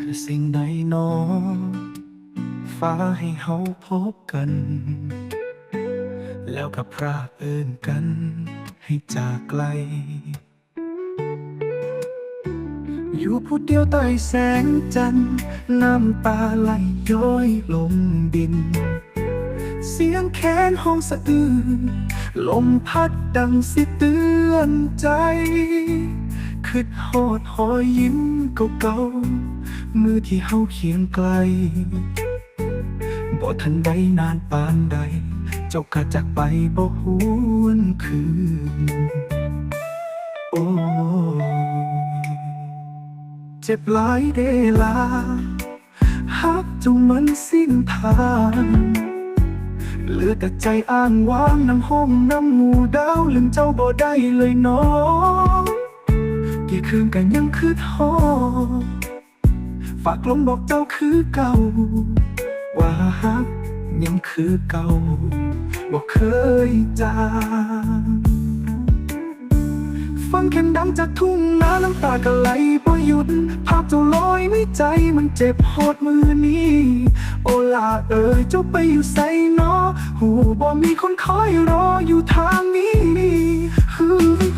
คือสิ่งใดหนองฟ้าให้เฮาพบกัน แล้วกับพรากเอินกันให้จากไกล อยู่ผู้เดียวใต้แสงจันทร์น้ำตาไหลย้อยลงดิน เสียงแค้นห้องสะอื้นลมพัดดังสิเตือนใจคืดหอดหอยยิ้มเก่าๆมือที่เฮาเคียงไกลบ่ทันได้นานปานใด เจ้าก็จากไปบ่หวนคืน โอ้ เจ็บหลายเดลาหักจ้ามันสิ้นทางเหลือแต่ใจอ้างว้างน้ำห้องน้ำหมูดาวลืมเจ้าบ่ได้เลยน้องกี่คืนกันยังคืดฮอฝากลมบอกเจ้าคือเก่า ว่าฮักยังคือเก่าบอกเคยจาง ฟังแค่ดังจากทุ่งนาน้ำตาก็ไหลบ่หยุด ภาพเจ้าลอยไม่ใจมันเจ็บโหดมือนี้ โอลาเอ๋ยเจ้าไปอยู่ใส่นอ หูบ่มีคนคอยรออยู่ทางนี้ฮือ